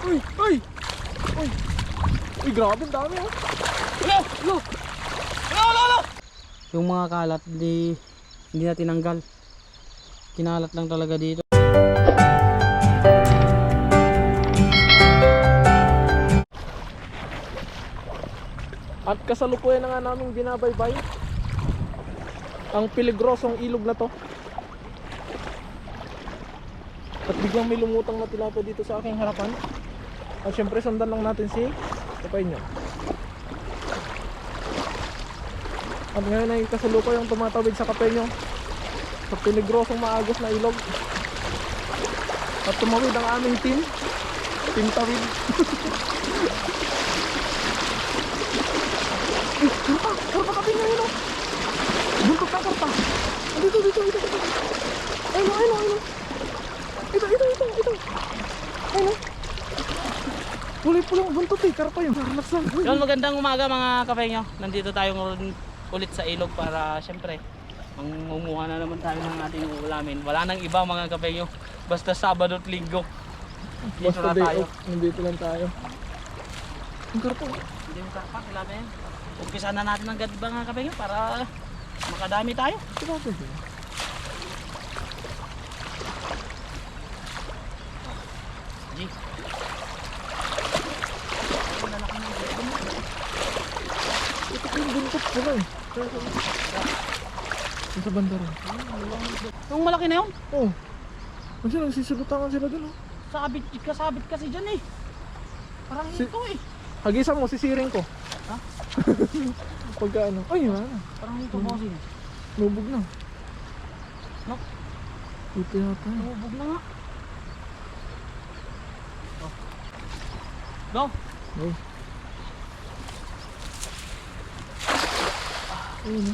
Uy! Uy! Uy! Uy, grabe, ang dami oh. Hello! Hello! Hello! Hello! Hello! Yung mga kalat, di, hindi na tinanggal. Kinalat lang talaga dito. At kasalukuyan na nga namin binabaybay ang peligrosong ilog na to. At biglang may lumutang na tilapia dito sa aking harapan. At syempre sundan lang natin si Kapay nyo. At ngayon ay kasalukuy yung tumatawid sa kapay nyo sa peligrosong maagos na ilog. At tumawid ang aming team. Team Tawid. Eh, karpa! Karpa kapay nyo yun oh! Buntot na karpa! Ah, Dito, dito, dito! Ayun ayun ayun! Ito, ito, ito, ito! Ayun oh! Puli-puli ang buntot eh, karpa yun, relax lang. Yun, magandang umaga mga kapengyo. Nandito tayo ngayon ulit sa ilog para syempre mangunguha na naman tayo ng ating ulamin. Wala nang iba mga kapengyo. Basta Sabado at Linggo. Dito Basta na day tayo. off, nandito lang tayo. Ang karpa. Hindi mo karpa, kailangan yan. Umpisa na natin ng gadba mga kapengyo para makadami tayo. Din. G. Ang lalaki ng gadba mo. Ito ko yung eh. Sa banda rin. Yung malaki na yun, Oh. Kasi nagsisibutangan sila dun oh. sabit, kasabit kasi dyan eh. Parang Si- ito eh. Hagisan mo, sisiring ko. Ha? Pagka ano. Ay, wala na. Parang ito bossing. Lubog na. No? Ito yata. eh. Lumubog na nga. Go! Ay. Ayun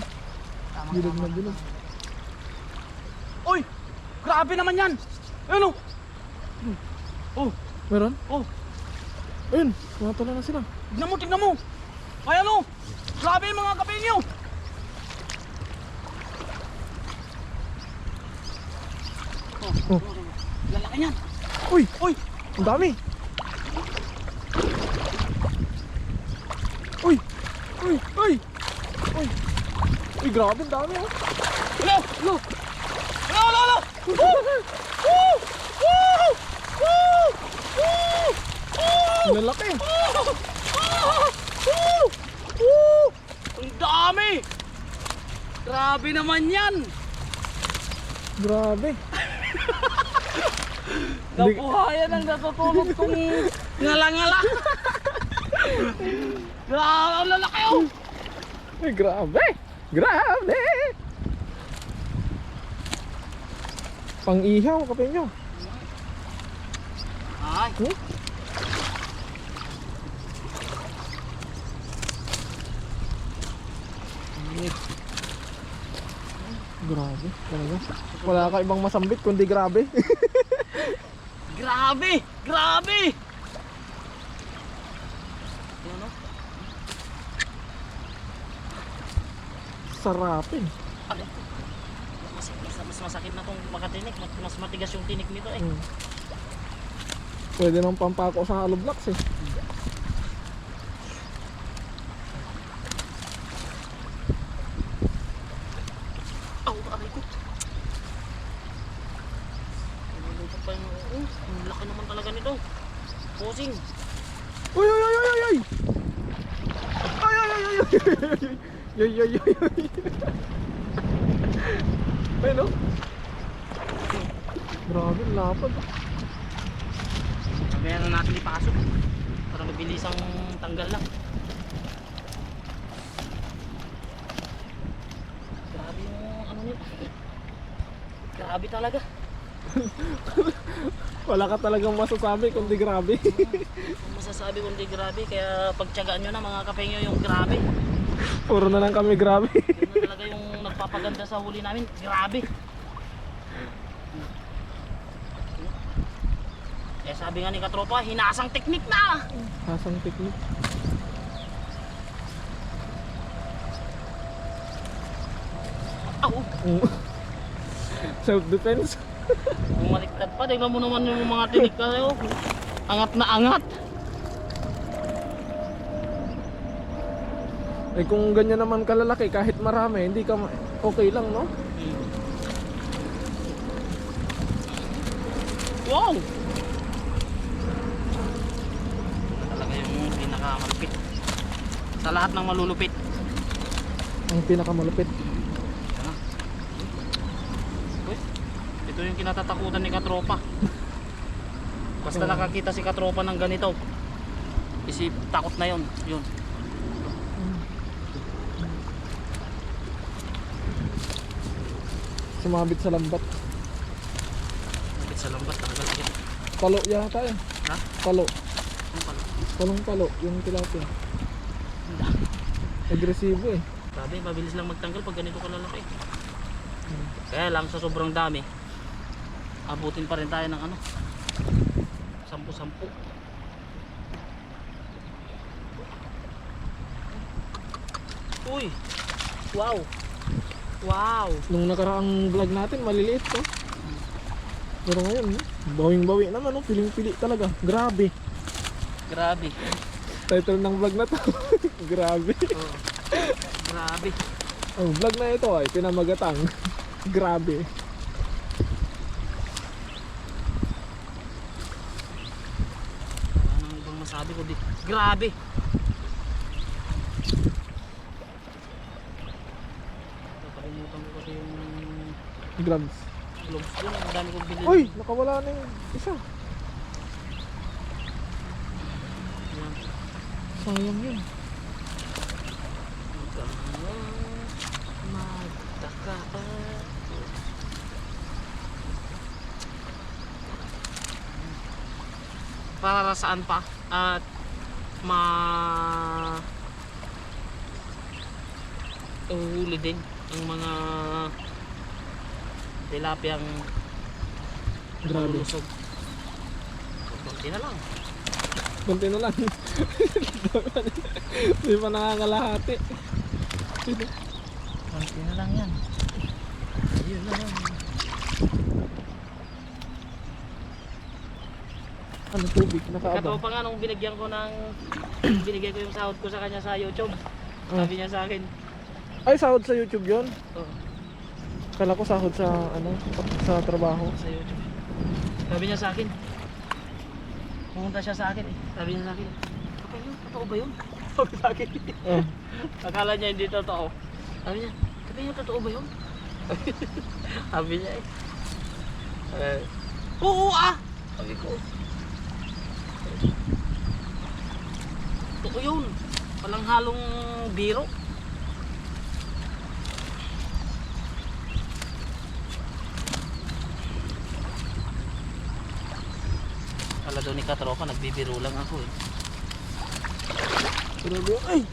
Bilog na bilog. Uy! Grabe naman yan! Ayun oh! Oh! Meron? Oh! Ayun, tumatala na sila. Tignan mo, tignan mo! Ayan oh! Grabe yung mga kapinyo! Oh, Oh. Lalaki niyan! Uy! Uy! Ang dami! Uy! Uy! Uy! Uy! Uy, grabe, ang dami oh. Hello! Hello! Hello! Hello! Hello! Woo! Woo! Woo! Woo! Woo! Woo! Ang lalaki. Ang dami! Grabe naman yan! Grabe. Nabuhayan ang natutulog kong ngalangala. Grabe, ang lalaki oh! Ay, grabe! Grabe! Pang-ihaw, kapin nyo. Ay, Hmm? Grabe, talaga. Wala ka ibang masambit kundi grabe. grabe! Grabe! Ano? Sarapin. Mas, mas, mas masakit na tong makatinik. Mas, mas matigas yung tinik nito eh. Hmm. Pwede nang pampako sa hollow blocks eh. Au, aray ko. Nalulupat pa yung... Oh, ang laki naman talaga nito. Posing. Uy, uy, uy, uy, uy, uy! Ay, ay, ay, ay, ay, ay, ay, ay. Ayun, oh. Grabe, lapad. Kaya na natin ipasok. Para mabilis ang tanggal lang. Grabe yung ano niya. Grabe talaga. Wala ka talagang masasabi kundi grabe. Masasabi kundi grabe. Kaya pagtyagaan nyo na mga kapengyo yung grabe. Puro na lang kami grabe. Yun na talaga yung nagpapaganda sa huli namin. Grabe. Kaya sabi nga ni Katropa, hinasang teknik na! Hasang technique. Au! Self-defense. Bumaliktad pa, tingnan mo naman yung mga tinik kayo. Angat na angat. Eh kung ganyan naman kalalaki, kahit marami, hindi ka ma- okay lang, no? Wow! Talaga yung pinakamalupit. Sa lahat ng malulupit. Ang pinakamalupit. Uy, ito yung kinatatakutan ni Katropa. Basta nakakita si Katropa ng ganito. Isip, takot na yon Yun. Sumabit sa lambat. Nagit sa lambat, tanggal agad. Palo yata eh. Ha? Palo. Ano pala? Palong palo, yung tilapia. Ang dami. Agresibo eh. Grabe, mabilis lang magtanggal pag ganito kalalaki. Kaya lang sa sobrang dami, abutin pa rin tayo ng ano, sampu-sampu. Uy! Wow! Wow! Nung nakaraang vlog natin, maliliit to. Pero ngayon, bawing-bawi naman, no? piling-pili talaga. Grabe. Grabe. Title ng vlog na to. Grabe. Oh. Grabe. Ang vlog na ito ay pinamagatang. Grabe. Wala nang ibang masabi ko di. Grabe! Nakalimutan ko kasi yung Grabs. gloves doon. Ang dami kong bilhin. Uy! Nakawala na yung isa. Yan. Sayang yun. Magtaka Para saan pa? At ma uhuli din ang mga tilapiyang Grabe. lulusog. Kunti na lang. Kunti na lang. Hindi pa nakakalahati. Kunti na lang yan. Ayun na lang. Ano tubig? Nakaabang. Katropa nga nung binigyan ko ng binigay ko yung sahod ko sa kanya sa YouTube. Ah. Sabi niya sa akin, Ay, sahod sa YouTube yon. oh, Kala ko sahod sa ano, sa trabaho. sa YouTube. Sabi niya sa akin, pumunta siya sa akin eh. Sabi niya sa akin, kapag yun, totoo ba yun? Sabi sa akin. Oh. Akala niya hindi totoo. Sabi niya, kapag yun, totoo ba yun? Sabi niya eh. Eh, Oo ah! Sabi ko. Totoo yun. Walang halong biro. Daw ni Katropa, nagbibiro lang ako eh. Grabe. Ay!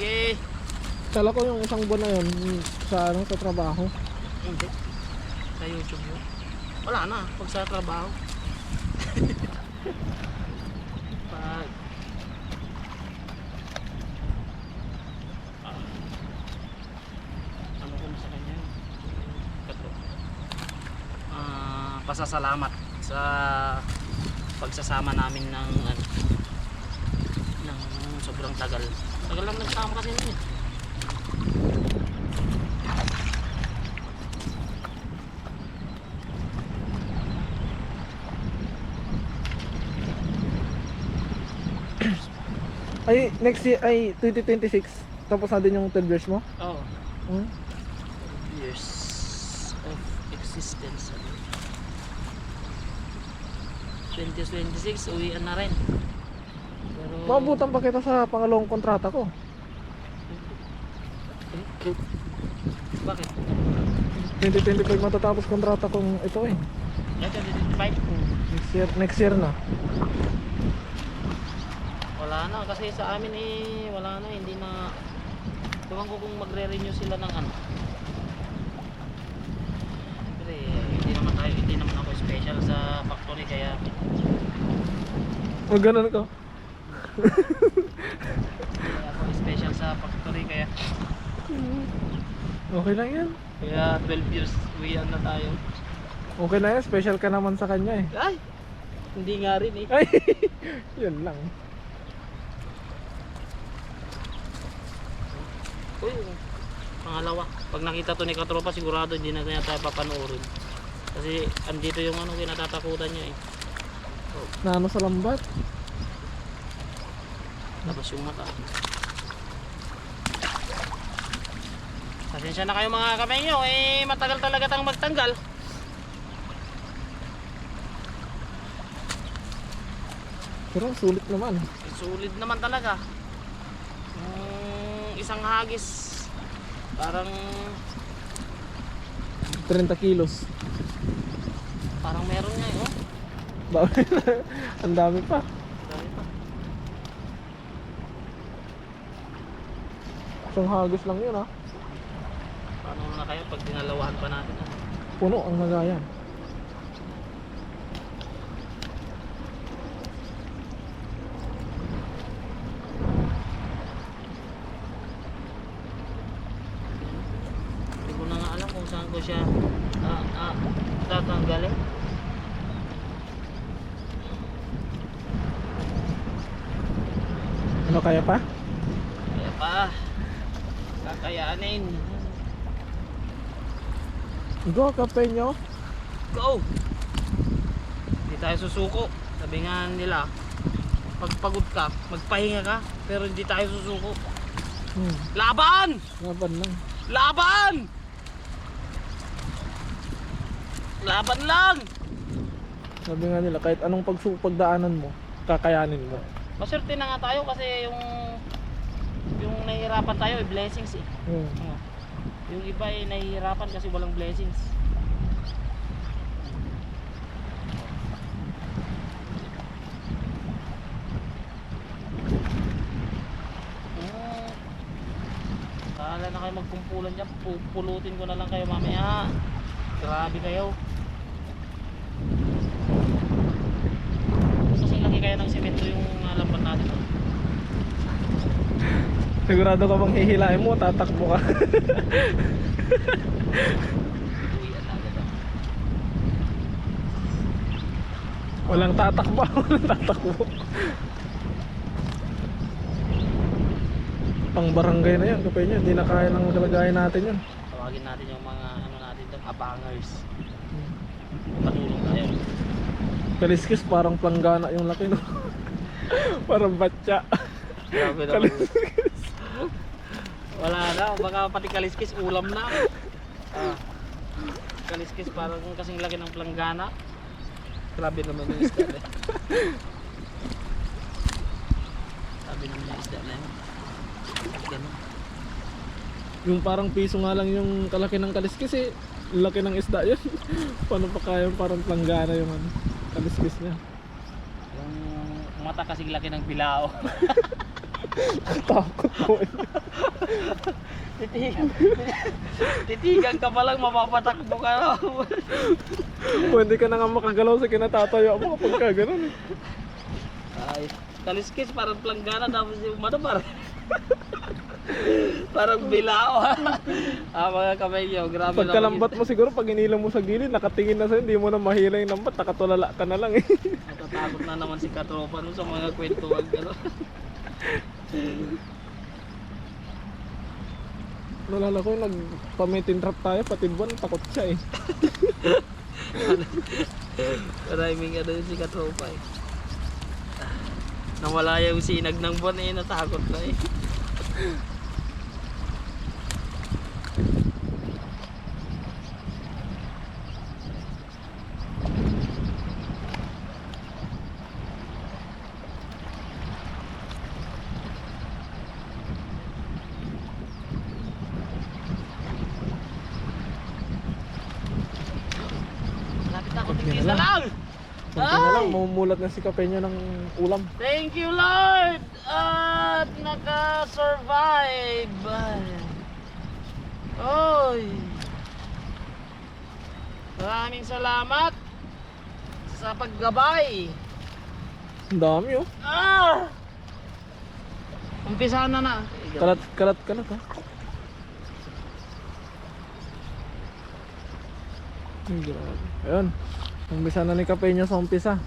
Okay. Kala ko yung isang buwan na yun sa ano, sa trabaho. Hindi. Sa YouTube yun. Wala na, pag sa trabaho. pag... Ah. Ano ko na sa kanya yun? Katro. Ah, pasasalamat sa pagsasama namin ng ano, ng sobrang tagal. Tagal lang nagsama kasi eh. Ay, next year, ay 2026. Tapos na din yung 12 years mo? Oo. Hmm? years of existence. 2026, uwian na rin. Pero... Maabutan pa kita sa pangalawang kontrata ko. Eh, Bakit? 2025 matatapos kontrata kong ito eh. Yan, 2025. Next year, next year na. Wala na, kasi sa amin eh, wala na, hindi na... Ewan ko kung magre-renew sila ng ano. Siyempre, hindi naman tayo, hindi naman ako special sa factory, kaya... O ganun ko. Hindi ako special sa factory, kaya... Okay lang yan. Kaya 12 years uwian na tayo. Okay na yan, special ka naman sa kanya eh. Ay! Hindi nga rin eh. Ay, yun lang. Uy, pangalawa. Pag nakita to ni Katropa, sigurado hindi na kanya tayo papanoorin. Kasi andito yung ano kinatatakutan niya eh. Na ano sa lambat. Tapos yung mata. Pasensya na kayo mga kamay nyo, eh matagal talaga tang magtanggal. Pero sulit naman. Sulit naman talaga. Yung isang hagis, parang Hmm. 30 kilos. Parang meron nga eh, oh. Dami ang dami pa. Dami pa. Isang hagis lang yun ha. Paano na kayo pag dinalawahan pa natin? ah? Puno ang nagayan. Hindi ko na nga alam kung saan ko siya ah, ah, tatanggalin. Ano kaya pa? Kaya pa, kakayaanin. Go, kape nyo. Go! Hindi tayo susuko. Sabi nga nila, pag pagod ka, magpahinga ka, pero hindi tayo susuko. Hmm, Laban! laban lang. Laban! Laban lang! Sabi nga nila, kahit anong pagsu pagdaanan mo, kakayanin mo. Maswerte na nga tayo kasi yung yung nahihirapan tayo ay blessings eh. Hmm. Oh. Yung iba ay nahihirapan kasi walang blessings. Hmm. Kala na kayo magkumpulan dyan, pupulutin ko na lang kayo mamaya. Grabe kayo. Kasing laki kaya ng semento yung lambat natin. oh. Sigurado ka bang hihilahin mo, tatakbo ka. Walang tatakbo, walang tatakbo. Pang barangay na yan, kapay nyo. Hindi na kaya ng kalagayan natin yun. Tawagin natin yung mga ano natin doon, abangers. Patulong tayo. Kaliskis parang planggana yung laki no. Parang batya. Grabe. Kaliskis. Wala na, baka pati kaliskis ulam na. Ah. Kaliskis parang kasing laki ng planggana. Grabe naman yung isda na. Grabe naman yung isda na yun. Ganun. Yung parang piso nga lang yung kalaki ng kaliskis eh. Laki ng isda yun. Paano pa kaya parang planggana yung ano, kaliskis niya. Mata kasing laki ng bilao. Takot po. Titigan. Titigan ka pa lang, mapapatakbo ka. Kung hindi ka na nga makagalaw sa kinatatayo mo kapag ka ganun eh. Ay, kaliskis parang planggana tapos yung mata parang bilao. ah, mga kamay nyo, grabe Pagkalambat mo siguro pag inila mo sa gilid, nakatingin na sa'yo, hindi mo na mahila yung lambat, nakatulala ka na lang eh. Natatakot na naman si Katropa no, sa mga kwentuhan. Gano. Nalala ko, nagpamitin trap tayo, pati buwan, takot siya eh. Maraming ano si Katropa eh. Nawala yung sinag ng buwan eh, natakot na eh. Malapit na ako, Okay tigil na na lang. lang! Kunti na lang, Ay! mamumulat na si Kapenya ng ulam. Thank you Lord! At naka-survive! Oy! Maraming salamat sa paggabay! Ang dami oh. Ah! Umpisa na na. Kalat, kalat, kalat ha. Ay, grabe. Ayun. Umpisa na ni Kapeño sa umpisa.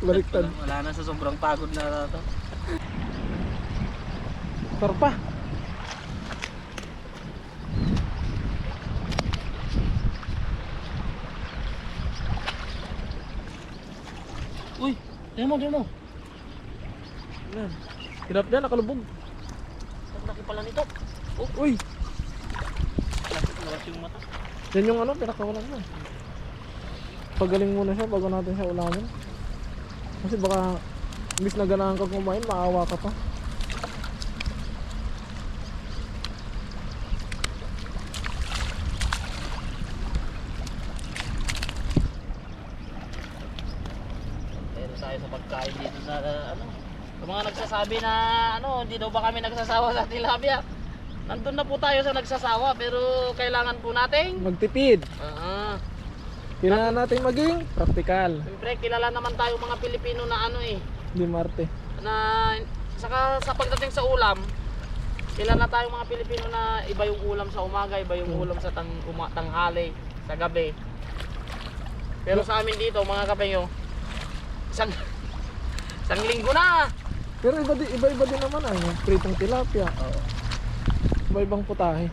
Baliktad. Wala na sa sobrang pagod na to. Sarap pa. Uy, demo, demo. Yan. Hirap dyan, nakalubog. Ang laki pala nito. Uy, Lakas yung mata. yan yung ano, pinakawalan mo. Pagaling muna siya bago natin siya ulamin. Kasi baka, imbis na ganahan ka kumain, maawa ka pa. Pero tayo sa pagkain dito sa ano. Sa mga nagsasabi na ano, hindi daw ba kami nagsasawa sa tilapia. Nandun na po tayo sa nagsasawa pero kailangan po nating Magtipid. Ah, Kailangan natin maging praktikal. Siyempre, kilala naman tayo mga Pilipino na ano eh, Di Marte. na saka sa pagdating sa ulam, kilala tayo mga Pilipino na iba yung ulam sa umaga, iba yung ulam sa tang uma, tanghali, sa gabi. Pero sa amin dito, mga kapengyo, isang isang linggo na. Pero iba, di, iba-iba din naman yung pritong tilapia. Oo. Iba-ibang putahe.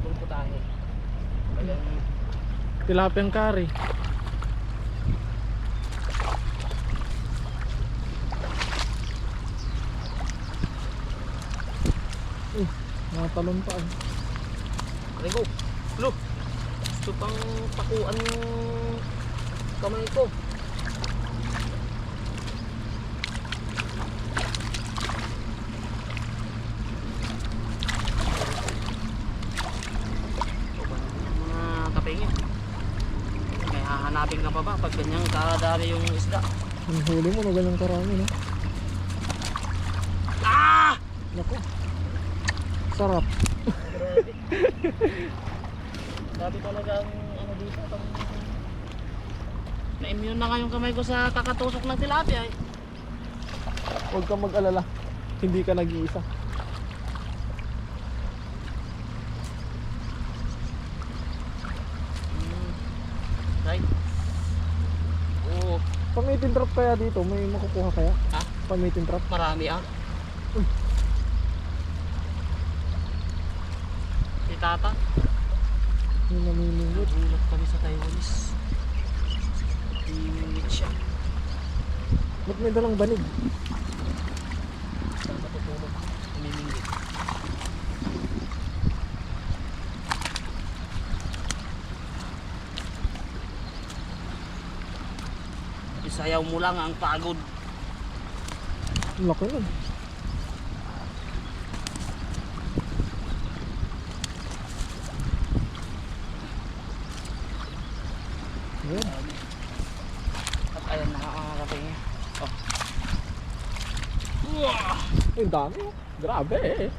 Ibang putahe. Tilapiang kari. Uh, nakatalon pa eh. Rigo. Lo. Gusto pang pakuan yung kamay ko. Mga kapengin. May hahanapin ka pa ba pag ganyang kadami yung isda? Ang huli mo na ganyang karami no? Ah! Naku. Sarap. Grabe. Talaga ang ano dito. Pang... Na-immune na nga yung kamay ko sa kakatusok ng tilapia eh. Huwag kang mag-alala. Hindi ka nag-iisa. Mm. Right. Oo, Pamitin trap kaya dito? May makukuha kaya? Ha? Pamitin trap? marami ah. Uy. Si Tata, May namimingwit. ulap kami sa Taiwanese. Imingit siya. Ba't may dalang banig? Saan matutulog? Umimingit. Isayaw mo lang ang pagod. Ang laki nun. Ayan. At ayan na mga kapingin. Oh. Ay, dami. oh. Grabe eh.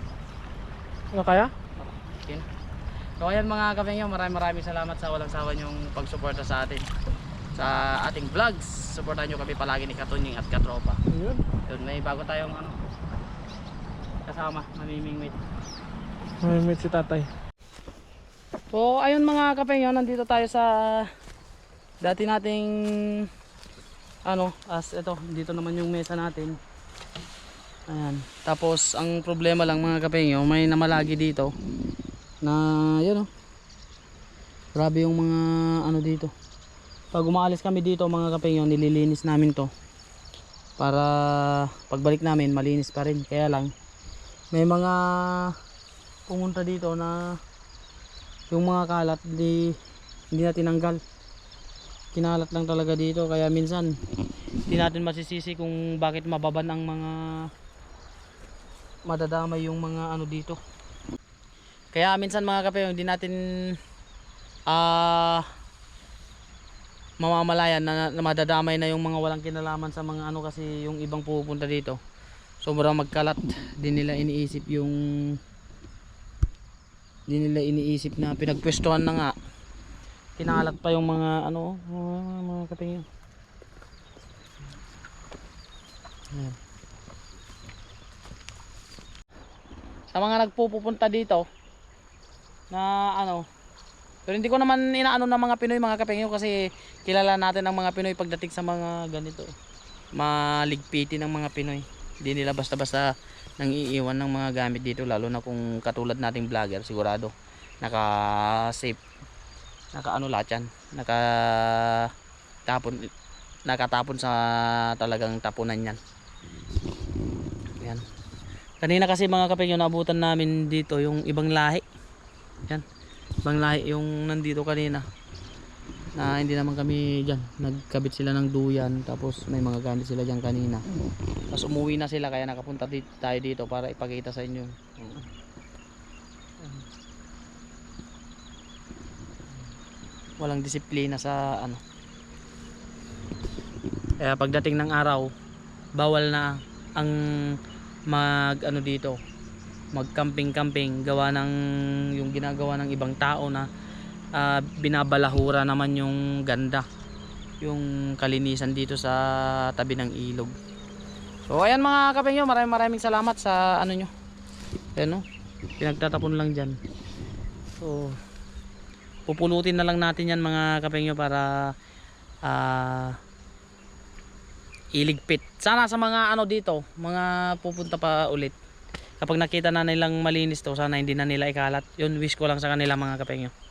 Ano kaya? Yun. So ayan mga kapengyo, maraming maraming salamat sa walang sawa niyong pagsuporta sa atin sa ating vlogs. Suportahan niyo kami palagi ni Katunying at Katropa. Ayan. Yun, may bago tayong ano kasama, mamimingwit. May meet si tatay. So ayun mga kapengyo, nandito tayo sa dati nating ano, as ito, dito naman yung mesa natin. Ayan. Tapos ang problema lang mga kapengyo, may namalagi dito na yun oh. Grabe yung mga ano dito. Pag umaalis kami dito mga kapengyo, nililinis namin to. Para pagbalik namin malinis pa rin. Kaya lang may mga pumunta dito na yung mga kalat di hindi na tinanggal kinalat lang talaga dito kaya minsan hindi natin masisisi kung bakit mababan ang mga madadamay yung mga ano dito kaya minsan mga kape hindi natin ah mamamalayan na, na madadamay na yung mga walang kinalaman sa mga ano kasi yung ibang pupunta dito. Sobrang magkalat. Din nila iniisip yung di nila iniisip na pinagpwestuhan na nga. Kinalat pa yung mga ano mga, mga katingin. Ayan. sa mga nagpupunta dito na ano Pero hindi ko naman inaano ng mga Pinoy mga kapengyo kasi kilala natin ang mga Pinoy pagdating sa mga ganito. Maligpiti ng mga Pinoy. Hindi nila basta-basta nang iiwan ng mga gamit dito lalo na kung katulad nating vlogger sigurado. Naka safe naka ano lahat naka tapon nakatapon sa talagang tapunan yan. Yan. Kanina kasi mga kapengyo naabutan namin dito yung ibang lahi. Yan ibang lahi yung nandito kanina na hindi naman kami dyan. Nagkabit sila ng duyan tapos may mga gamit sila dyan kanina. Tapos umuwi na sila kaya nakapunta tayo dito para ipakita sa inyo. Walang disiplina sa ano. Kaya pagdating ng araw bawal na ang mag ano dito mag camping camping gawa ng yung ginagawa ng ibang tao na ah, binabalahura naman yung ganda yung kalinisan dito sa tabi ng ilog. So ayan mga kapengyo maraming maraming salamat sa ano nyo. Ayan no? Pinagtatapon lang dyan. So pupulutin na lang natin yan mga kapengyo para ah iligpit. Sana sa mga ano dito mga pupunta pa ulit kapag nakita na nilang malinis to sana hindi na nila ikalat. Yun wish ko lang sa kanila mga kapengyo